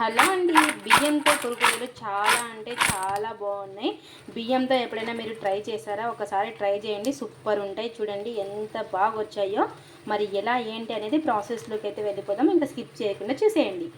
Hello అండి బియ్యంతో కురుకురేలు చాలా అంటే చాలా బాగున్నాయి. బియ్యంతో ఎప్పుడైనా మీరు ట్రై చేశారా? ఒకసారి ట్రై చేయండి. సూపర్ ఉంటాయి. చూడండి ఎంత బాగా వచ్చాయో మరి ఎలా ఏంటి అనేది ప్రాసెస్లోకి అయితే వెళ్ళిపోదాం. ఇంకా స్కిప్ చేయకుండా చూసేయండి.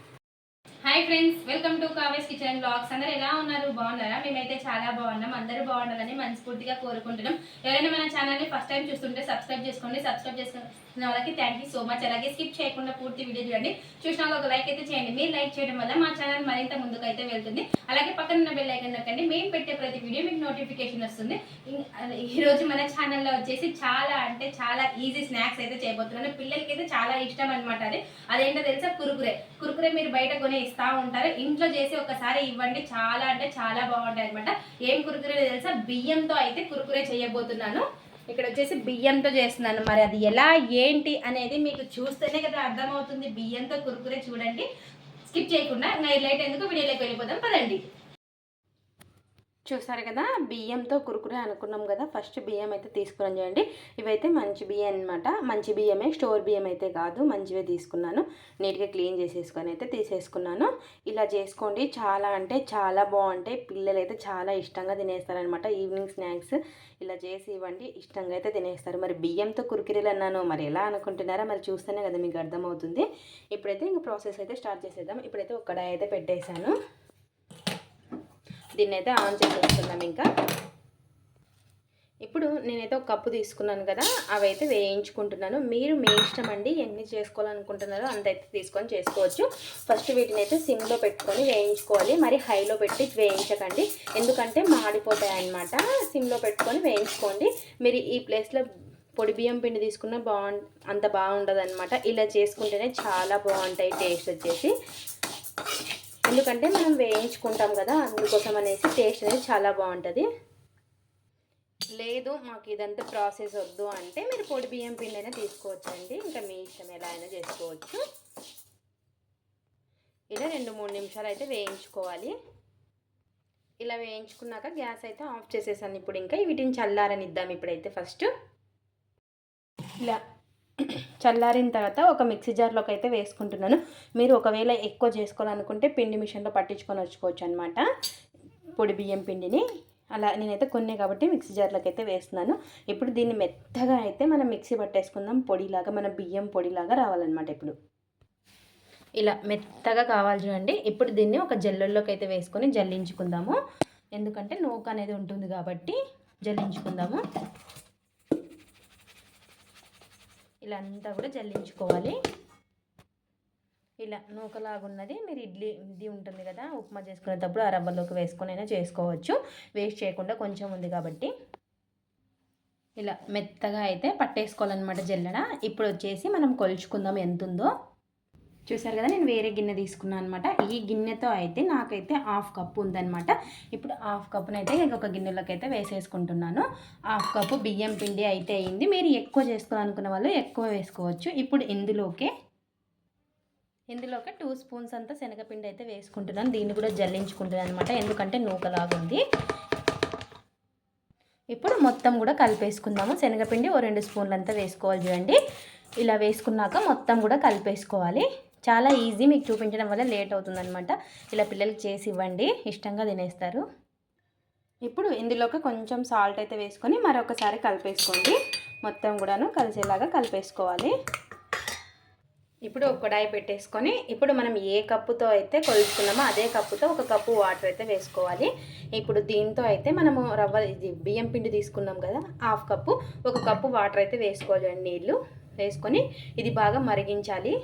Hi friends welcome to Kaave's kitchen blogs అందరూ ఎలా ఉన్నారు? బాగున్నారా? మేమైతే చాలా బాగున్నాం. అందరూ బాగుండాలని మనస్ఫూర్తిగా కోరుకుంటున్నాం. ఎవరైనా మన ఛానల్ని ఫస్ట్ టైం చూస్తుంటే సబ్స్క్రైబ్ చేసుకోండి. సబ్స్క్రైబ్ చేసుకున్న వాళ్ళకి థ్యాంక్ యూ సో మచ్ అలాగే స్కిప్ చేయకుండా పూర్తి వీడియో చూడండి. చూసిన ఒక లైక్ అయితే చేయండి. మీరు లైక్ చేయడం వల్ల మా ఛానల్ మరింత ముందుకు అయితే వెళ్తుంది. అలాగే పక్కన ఉన్న బెల్ ఐకన్ నొక్కండి. మేము పెట్టే ప్రతి వీడియో మీకు నోటిఫికేషన్ వస్తుంది. ఈరోజు మన ఛానల్లో వచ్చేసి చాలా అంటే చాలా ఈజీ స్నాక్స్ అయితే చేయబోతున్నాను. పిల్లలకి అయితే చాలా ఇష్టం అనమాట అది. అదేంటో తెలుసా? కురుకురే. కురుకురే మీరు బయట కొనే ఇస్తా ఉంటారు. ఇంట్లో చేసి ఒకసారి ఇవ్వండి. చాలా అంటే చాలా బాగుంటాయి అనమాట ఏం కురుకురే తెలుసా? బియ్యంతో అయితే కురుకురే చేయబోతున్నాను. ఇక్కడ వచ్చేసి బియ్యంతో చేస్తున్నాను. మరి అది ఎలా ఏంటి అనేది మీకు చూస్తేనే కదా అర్థమవుతుంది. బియ్యంతో కురుకురే చూడండి. స్కిప్ చేయకుండా లైట్ ఎందుకు వీడియోలోకి వెళ్ళిపోదాం పదండి. చూసారు కదా బియ్యంతో కురుకురే అనుకున్నాం కదా ఫస్ట్ బియ్యం అయితే తీసుకుని చూడండి. ఇవైతే మంచి బియ్యం అనమాట మంచి బియ్యమే స్టోర్ బియ్యం అయితే కాదు మంచివే తీసుకున్నాను. నీట్గా క్లీన్ చేసేసుకొని అయితే తీసేసుకున్నాను. ఇలా చేసుకోండి. చాలా అంటే చాలా బాగుంటాయి. పిల్లలు అయితే చాలా ఇష్టంగా తినేస్తారనమాట ఈవినింగ్ స్నాక్స్ ఇలా చేసి ఇవ్వండి. ఇష్టంగా అయితే తినేస్తారు. మరి బియ్యంతో కురుకురేలు అన్నాను. మరి ఎలా అనుకుంటున్నారా మరి చూస్తేనే కదా మీకు అర్థమవుతుంది. ఇప్పుడైతే ఇంక ప్రాసెస్ అయితే స్టార్ట్ చేసేద్దాం. ఇప్పుడైతే ఒక అయితే పెట్టేశాను. దీన్ని అయితే ఆన్ చేసేస్తున్నాం ఇంకా. ఇప్పుడు నేనైతే ఒక కప్పు తీసుకున్నాను కదా అవైతే వేయించుకుంటున్నాను. మీరు మీ ఇష్టం అండి ఎన్ని చేసుకోవాలనుకుంటున్నారో అంతైతే తీసుకొని చేసుకోవచ్చు. ఫస్ట్ వీటిని అయితే సిమ్లో పెట్టుకొని వేయించుకోవాలి. మరి హైలో పెట్టి వేయించకండి. ఎందుకంటే మాడిపోతాయి అన్నమాట సిమ్లో పెట్టుకొని వేయించుకోండి. మీరు ఈ ప్లేస్లో పొడి బియ్యం పిండి తీసుకున్న బాగుం అంత బాగుండదు అనమాట ఇలా చేసుకుంటేనే చాలా బాగుంటాయి టేస్ట్ వచ్చేసి. ఎందుకంటే మనం వేయించుకుంటాం కదా అందుకోసం అనేసి టేస్ట్ అనేది చాలా బాగుంటుంది. లేదు మాకు ఇదంతా ప్రాసెస్ వద్దు అంటే మీరు పొడి బియ్యం పిండి అయినా తీసుకోవచ్చండి. ఇంకా మీ ఇష్టం ఎలా అయినా చేసుకోవచ్చు. ఇలా రెండు మూడు నిమిషాలు అయితే వేయించుకోవాలి. ఇలా వేయించుకున్నాక గ్యాస్ అయితే ఆఫ్ చేసేసాను. ఇప్పుడు ఇంకా వీటిని చల్లారనిద్దాం ఇప్పుడైతే ఫస్ట్. ఇలా. చల్లారిన తర్వాత ఒక మిక్సీ జార్లోకి అయితే వేసుకుంటున్నాను. మీరు ఒకవేళ ఎక్కువ చేసుకోవాలనుకుంటే పిండి మిషన్లో పట్టించుకొని వచ్చుకోవచ్చు అనమాట పొడి బియ్యం పిండిని. అలా నేనైతే కొన్ని కాబట్టి మిక్సీ జార్లోకి అయితే వేస్తున్నాను. ఇప్పుడు దీన్ని మెత్తగా అయితే మనం మిక్సీ పట్టేసుకుందాం. పొడిలాగా మన బియ్యం పొడిలాగా రావాలన్నమాట ఇప్పుడు. ఇలా మెత్తగా కావాలి చూడండి. ఇప్పుడు దీన్ని ఒక జల్లెల్లోకి అయితే వేసుకొని జల్లించుకుందాము. ఎందుకంటే నూక అనేది ఉంటుంది కాబట్టి జల్లించుకుందాము. ఇలా అంతా కూడా జల్లించుకోవాలి. ఇలా నూకలాగున్నది మీరు ఇడ్లీ ఇది ఉంటుంది కదా ఉప్మా చేసుకునేటప్పుడు ఆ రవ్వలోకి వేసుకొని చేసుకోవచ్చు. వేస్ట్ చేయకుండా కొంచెం ఉంది కాబట్టి. ఇలా మెత్తగా అయితే పట్టేసుకోవాలన్నమాట జల్లడ. ఇప్పుడు వచ్చేసి మనం కొలుచుకుందాం ఎంత ఉందో చూసారు కదా నేను వేరే గిన్నె తీసుకున్నాను అనమాట ఈ గిన్నెతో అయితే నాకైతే హాఫ్ కప్పు ఉందనమాట ఇప్పుడు హాఫ్ కప్పునైతే ఇంకొక గిన్నెలోకి అయితే వేసేసుకుంటున్నాను. హాఫ్ కప్పు బియ్యం పిండి అయితే అయింది. మీరు ఎక్కువ చేసుకోవాలనుకున్న వాళ్ళు ఎక్కువ వేసుకోవచ్చు. ఇప్పుడు ఇందులోకే ఇందులోకి టూ స్పూన్స్ అంతా శనగపిండి అయితే వేసుకుంటున్నాను. దీన్ని కూడా జల్లించుకుంటున్నాను అనమాట ఎందుకంటే నూకలాగుంది ఇప్పుడు మొత్తం కూడా కలిపేసుకుందాము. శనగపిండి ఓ రెండు స్పూన్లు అంతా వేసుకోవాలి చూడండి. ఇలా వేసుకున్నాక మొత్తం కూడా కలిపేసుకోవాలి. చాలా ఈజీ మీకు చూపించడం వల్ల లేట్ అవుతుందనమాట ఇలా పిల్లలకి చేసి ఇవ్వండి. ఇష్టంగా తినేస్తారు. ఇప్పుడు ఇందులోకి కొంచెం సాల్ట్ అయితే వేసుకొని మరొకసారి కలిపేసుకోండి. మొత్తం కూడాను కలిసేలాగా కలిపేసుకోవాలి. ఇప్పుడు ఒక కడాయి పెట్టేసుకొని ఇప్పుడు మనం ఏ కప్పుతో అయితే కొలుచుకున్నామో అదే కప్పుతో ఒక కప్పు వాటర్ అయితే వేసుకోవాలి. ఇప్పుడు దీంతో అయితే మనము రవ్వ ఇది బియ్యం పిండి తీసుకున్నాం కదా హాఫ్ కప్పు. ఒక కప్పు వాటర్ అయితే వేసుకోవాలి నీళ్ళు. వేసుకొని ఇది బాగా మరిగించాలి.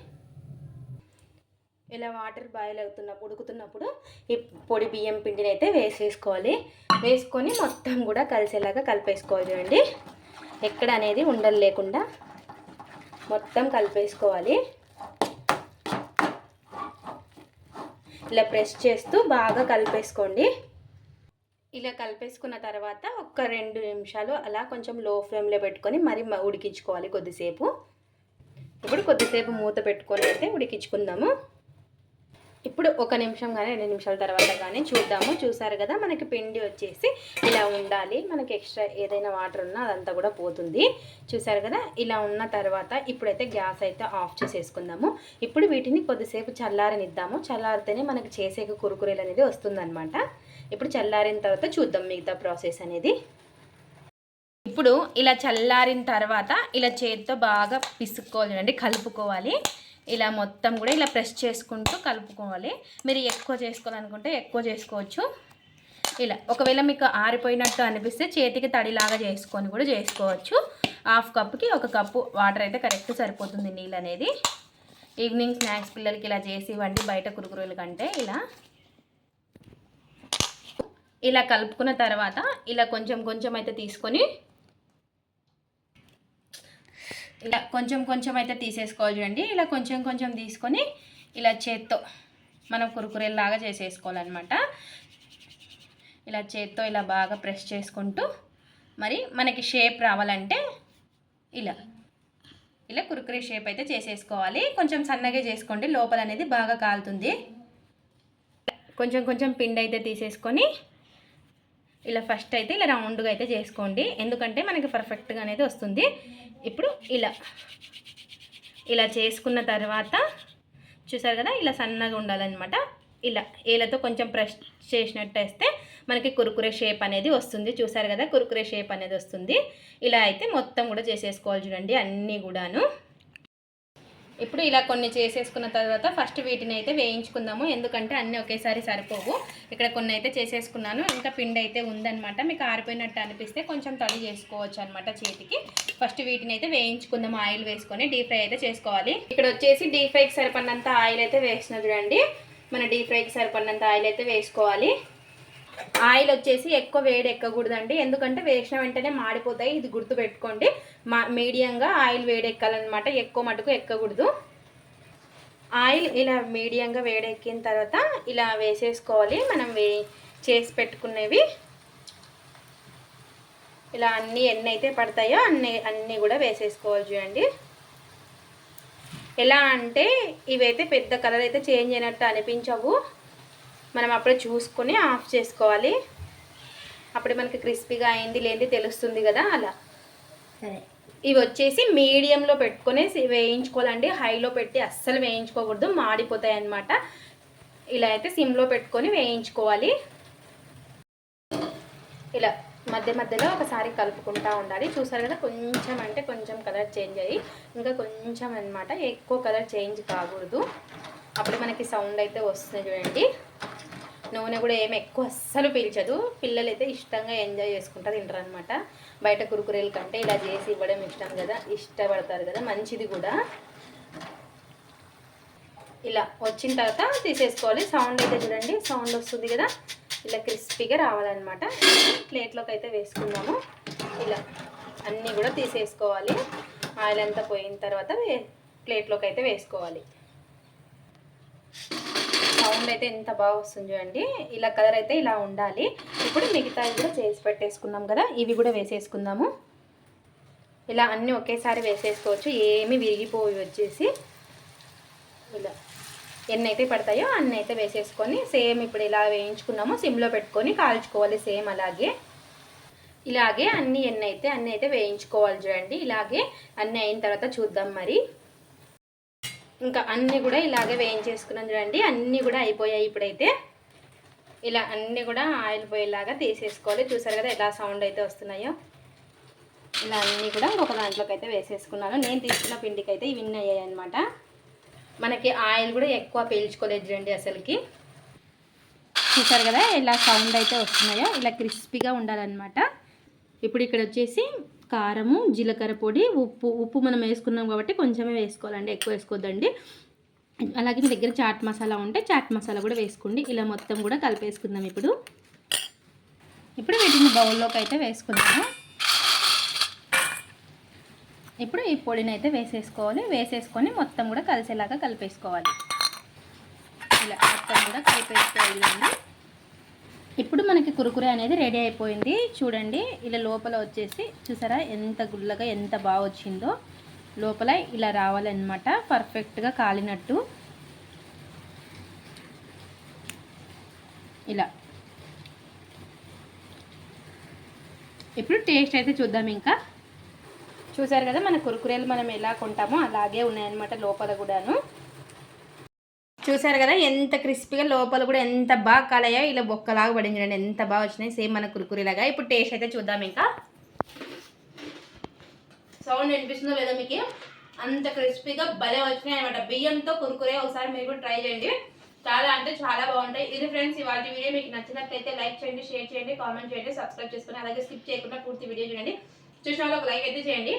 ఇలా వాటర్ బాయిల్ అవుతున్నప్పుడు ఉడుకుతున్నప్పుడు ఈ పొడి బియ్యం పిండిని అయితే వేసేసుకోవాలి. వేసుకొని మొత్తం కూడా కలిసేలాగా కలిపేసుకోవాలి చూడండి. ఎక్కడ అనేది ఉండలు లేకుండా మొత్తం కలిపేసుకోవాలి. ఇలా ప్రెస్ చేస్తూ బాగా కలిపేసుకోండి. ఇలా కలిపేసుకున్న తర్వాత ఒక రెండు నిమిషాలు అలా కొంచెం లో ఫ్లేమ్లో పెట్టుకొని మరి ఉడికించుకోవాలి కొద్దిసేపు. ఇప్పుడు కొద్దిసేపు మూత పెట్టుకొని అయితే ఉడికించుకుందాము. ఇప్పుడు ఒక నిమిషం కానీ రెండు నిమిషాల తర్వాత కానీ చూద్దాము. చూసారు కదా మనకి పిండి వచ్చేసి ఇలా ఉండాలి. మనకి ఎక్స్ట్రా ఏదైనా వాటర్ ఉన్నా అదంతా కూడా పోతుంది. చూసారు కదా ఇలా ఉన్న తర్వాత ఇప్పుడైతే గ్యాస్ అయితే ఆఫ్ చేసేసుకుందాము. ఇప్పుడు వీటిని కొద్దిసేపు చల్లారనిద్దాము. చల్లారితేనే మనకి చేసే కురుకురేలు అనేది వస్తుందన్నమాట. ఇప్పుడు చల్లారిన తర్వాత చూద్దాం మిగతా ప్రాసెస్ అనేది. ఇప్పుడు ఇలా చల్లారిన తర్వాత ఇలా చేతితో బాగా పిసుక్కోవాలి అండి కలుపుకోవాలి. ఇలా మొత్తం కూడా ఇలా ప్రెస్ చేసుకుంటూ కలుపుకోవాలి. మీరు ఎక్కువ చేసుకోవాలనుకుంటే ఎక్కువ చేసుకోవచ్చు. ఇలా ఒకవేళ మీకు ఆరిపోయినట్టు అనిపిస్తే చేతికి తడిలాగా చేసుకొని కూడా చేసుకోవచ్చు. హాఫ్ కప్కి ఒక కప్పు వాటర్ అయితే కరెక్ట్ సరిపోతుంది నీళ్ళు అనేది. ఈవినింగ్ స్నాక్స్ పిల్లలకి ఇలా చేసి ఇవ్వండి బయట కురుకురుల కంటే ఇలా. ఇలా కలుపుకున్న తర్వాత ఇలా కొంచెం కొంచెం అయితే తీసుకొని ఇలా కొంచెం కొంచెం అయితే తీసేసుకోవాలి చూడండి. ఇలా కొంచెం కొంచెం తీసుకొని ఇలా చేత్తో మనం కురుకురేలాగా చేసేసుకోవాలన్నమాట. ఇలా చేత్తో ఇలా బాగా ప్రెస్ చేసుకుంటూ మరి మనకి షేప్ రావాలంటే ఇలా ఇలా కురుకురే షేప్ అయితే చేసేసుకోవాలి. కొంచెం సన్నగా చేసుకోండి. లోపల అనేది బాగా కాలుతుంది. కొంచెం కొంచెం పిండి అయితే తీసేసుకొని ఇలా ఫస్ట్ అయితే ఇలా రౌండ్గా అయితే చేసుకోండి. ఎందుకంటే మనకి పర్ఫెక్ట్గా అనేది వస్తుంది. ఇప్పుడు ఇలా. ఇలా చేసుకున్న తర్వాత చూసారు కదా ఇలా సన్నగా ఉండాలన్నమాట. ఇలా ఏలతో కొంచెం ప్రెస్ చేసినట్టు వేస్తే మనకి కురుకురే షేప్ అనేది వస్తుంది. చూసారు కదా కురుకురే షేప్ అనేది వస్తుంది. ఇలా అయితే మొత్తం కూడా చేసేసుకోవాలి చూడండి అన్నీ కూడాను. ఇప్పుడు ఇలా కొన్ని చేసేసుకున్న తర్వాత ఫస్ట్ వీటిని అయితే వేయించుకుందాము. ఎందుకంటే అన్నీ ఒకేసారి సరిపోవు. ఇక్కడ కొన్ని అయితే చేసేసుకున్నాను. ఇంకా పిండి అయితే ఉందన్నమాట. మీకు ఆరిపోయినట్టు అనిపిస్తే కొంచెం తడి చేసుకోవచ్చు అనమాట చేతికి. ఫస్ట్ వీటిని అయితే వేయించుకుందాము ఆయిల్ వేసుకొని డీప్ ఫ్రై అయితే చేసుకోవాలి. ఇక్కడ వచ్చేసి డీప్ ఫ్రైకి సరిపడినంత ఆయిల్ అయితే వేసిన చూడండి. మన డీప్ ఫ్రైకి సరిపడినంత ఆయిల్ అయితే వేసుకోవాలి. ఆయిల్ వచ్చేసి ఎక్కువ వేడి ఎక్కకూడదండి. ఎందుకంటే వేసిన వెంటనే మాడిపోతాయి. ఇది గుర్తు పెట్టుకోండి మా మీడియంగా ఆయిల్ వేడి ఎక్కాలన్నమాట ఎక్కువ మటుకు ఎక్కకూడదు. ఆయిల్ ఇలా మీడియంగా వేడెక్కిన తర్వాత ఇలా వేసేసుకోవాలి. మనం వే చేసి పెట్టుకునేవి. ఇలా అన్నీ ఎన్ని అయితే పడతాయో అన్ని అన్నీ కూడా వేసేసుకోవాలి చూడండి. ఎలా అంటే ఇవైతే పెద్ద కలర్ అయితే చేంజ్ అయినట్టు అనిపించవు. మనం అప్పుడే చూసుకొని ఆఫ్ చేసుకోవాలి. అప్పుడు మనకి క్రిస్పీగా అయింది లేనిది తెలుస్తుంది కదా అలా. సరే. ఇవి వచ్చేసి మీడియంలో పెట్టుకొని వేయించుకోవాలండి. హైలో పెట్టి అస్సలు వేయించుకోకూడదు మాడిపోతాయి అన్నమాట ఇలా అయితే సిమ్లో పెట్టుకొని వేయించుకోవాలి. ఇలా మధ్య మధ్యలో ఒకసారి కలుపుకుంటా ఉండాలి. చూసారు కదా కొంచెం అంటే కొంచెం కలర్ చేంజ్ అయ్యి ఇంకా కొంచెం అన్నమాట ఎక్కువ కలర్ చేంజ్ కాకూడదు. అప్పుడు మనకి సౌండ్ అయితే వస్తుంది చూడండి. నూనె కూడా ఏమి ఎక్కువ అస్సలు పీల్చదు. పిల్లలు అయితే ఇష్టంగా ఎంజాయ్ చేసుకుంటారు తింటారు అనమాట బయట కురుకురేల కంటే ఇలా చేసి ఇవ్వడం ఇష్టం కదా ఇష్టపడతారు కదా మంచిది కూడా. ఇలా వచ్చిన తర్వాత తీసేసుకోవాలి. సౌండ్ అయితే చూడండి సౌండ్ వస్తుంది కదా ఇలా క్రిస్పీగా రావాలన్నమాట. ప్లేట్లోకి అయితే వేసుకుందాము. ఇలా అన్నీ కూడా తీసేసుకోవాలి. ఆయిల్ అంతా పోయిన తర్వాత ప్లేట్లోకి అయితే వేసుకోవాలి. సౌండ్ అయితే ఎంత బాగా వస్తుంది చూడండి ఇలా కలర్ అయితే ఇలా ఉండాలి. ఇప్పుడు మిగతావి కూడా చేసి పెట్టేసుకున్నాం కదా. ఇవి కూడా వేసేసుకుందాము. ఇలా అన్నీ ఒకేసారి వేసేసుకోవచ్చు. ఏమి విరిగిపోయి వచ్చేసి. ఇలా ఎన్ని అయితే పడతాయో అన్ని అయితే వేసేసుకొని సేమ్ ఇప్పుడు ఇలా వేయించుకున్నామో. సిమ్లో పెట్టుకొని కాల్చుకోవాలి సేమ్ అలాగే. ఇలాగే అన్నీ ఎన్ని అయితే అన్నీ అయితే వేయించుకోవాలి చూడండి. ఇలాగే అన్నీ అయిన తర్వాత చూద్దాం మరి. ఇంకా అన్నీ కూడా ఇలాగే వేయించేసుకున్నాం చూడండి. అన్నీ కూడా అయిపోయాయి ఇప్పుడైతే. ఇలా అన్నీ కూడా ఆయిల్ పోయేలాగా తీసేసుకోవాలి. చూసారు కదా ఎలా సౌండ్ అయితే వస్తున్నాయో. ఇలా అన్నీ కూడా ఒక దాంట్లోకి అయితే వేసేసుకున్నాను. నేను తీసుకున్న పిండికి అయితే ఇవి అయ్యాయి అనమాట మనకి ఆయిల్ కూడా ఎక్కువ పీల్చుకోలేదు చూడండి అసలుకి. చూసారు కదా ఇలా సౌండ్ అయితే వస్తున్నాయో. ఇలా క్రిస్పీగా ఉండాలన్నమాట. ఇప్పుడు ఇక్కడ వచ్చేసి కారము జీలకర్ర పొడి ఉప్పు ఉప్పు మనం వేసుకున్నాం కాబట్టి కొంచెమే వేసుకోవాలండి ఎక్కువ వేసుకోవద్దండి అలాగే మీ దగ్గర చాట్ మసాలా ఉంటే చాట్ మసాలా కూడా వేసుకోండి. ఇలా మొత్తం కూడా కలిపేసుకుందాం ఇప్పుడు. ఇప్పుడు వీటిని బౌల్లోకి అయితే వేసుకుందాము. ఇప్పుడు ఈ పొడిని అయితే వేసేసుకోవాలి. వేసేసుకొని మొత్తం కూడా కలిసేలాగా కలిపేసుకోవాలి. ఇలా మొత్తం కూడా కలిపేసుకోవాలి ఇప్పుడు మనకి కురుకురే అనేది రెడీ అయిపోయింది. చూడండి ఇలా లోపల వచ్చేసి చూసారా ఎంత గుల్లగా ఎంత బాగా వచ్చిందో. లోపల ఇలా రావాలన్నమాట పర్ఫెక్ట్గా కాలినట్టు. ఇలా. ఇప్పుడు టేస్ట్ అయితే చూద్దాం ఇంకా. చూసారు కదా మన కురుకురేలు మనం ఎలా కొంటామో అలాగే ఉన్నాయన్నమాట లోపల కూడాను. చూసారు కదా ఎంత క్రిస్పీగా లోపల కూడా ఎంత బాగా కలయో ఇలా బొక్కలాగా పడింది చూడండి ఎంత బాగా వచ్చినాయి సేమ్ మన కురుకురిలాగా. ఇప్పుడు టేస్ట్ అయితే చూద్దాం ఇంకా. సౌండ్ వినిపిస్తుందో లేదో మీకు? అంత క్రిస్పీగా భలే వచ్చినాయి అనమాట బియ్యంతో కురుకురే ఒకసారి మీరు కూడా ట్రై చేయండి. చాలా అంటే చాలా బాగుంటాయి. ఇది ఫ్రెండ్స్ ఇవాళ వీడియో మీకు నచ్చినట్లయితే లైక్ చేయండి షేర్ చేయండి కామెంట్ చేయండి సబ్స్క్రైబ్ చేసుకుని అలాగే స్కిప్ చేయకుండా పూర్తి వీడియో చూడండి. చూసిన వాళ్ళు ఒక లైక్ అయితే చేయండి.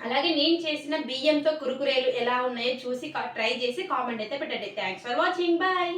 అలాగే నేను చేసిన బియ్యంతో కురుకురేలు ఎలా ఉన్నాయో చూసి ట్రై చేసి కామెంట్ అయితే పెట్టండి. Thanks for watching bye